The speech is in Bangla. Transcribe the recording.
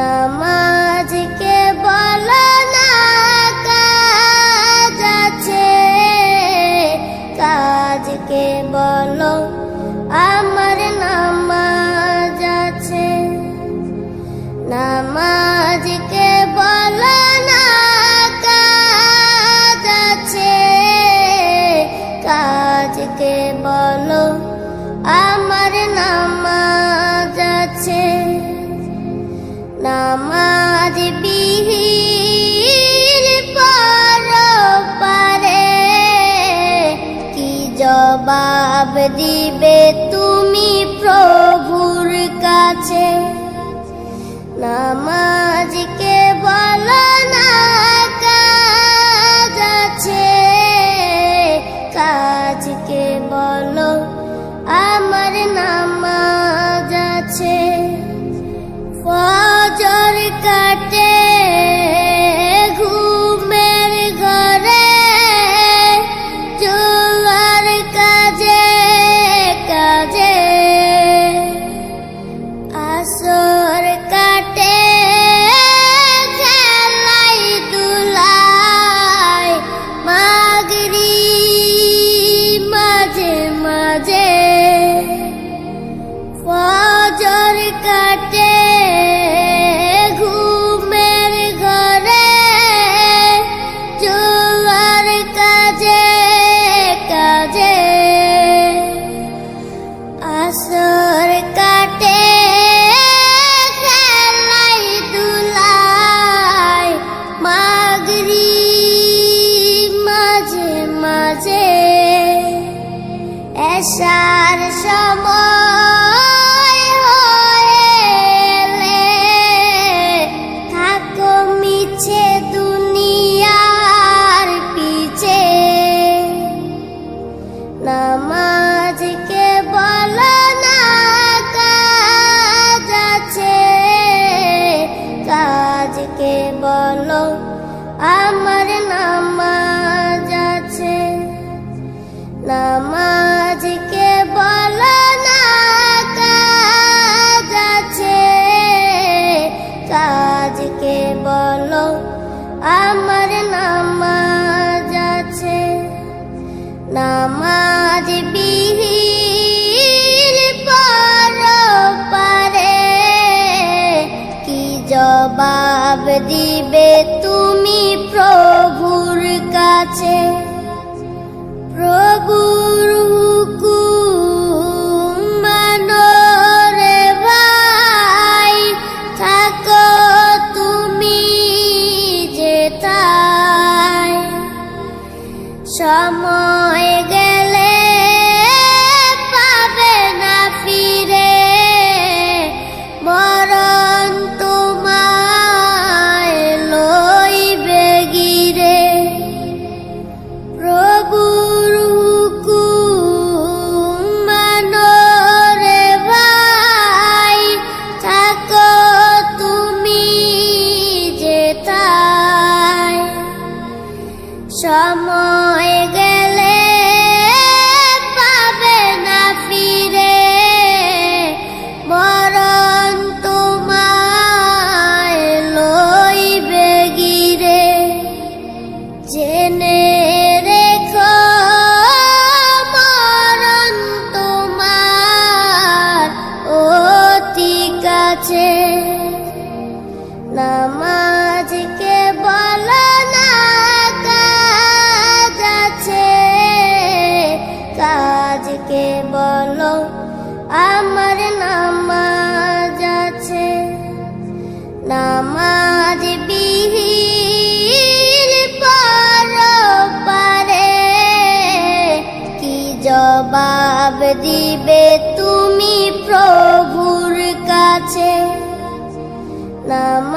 নামাজকে বলো না কাজকে বলো আমার নামাজকে জবাব দিবে তুমি প্রভুর কাছে। নামাজ নেশার সময় থাকো মিছে দু দিবে होए गए জবাব দিবে তুমি প্রভুর কাছে। নাম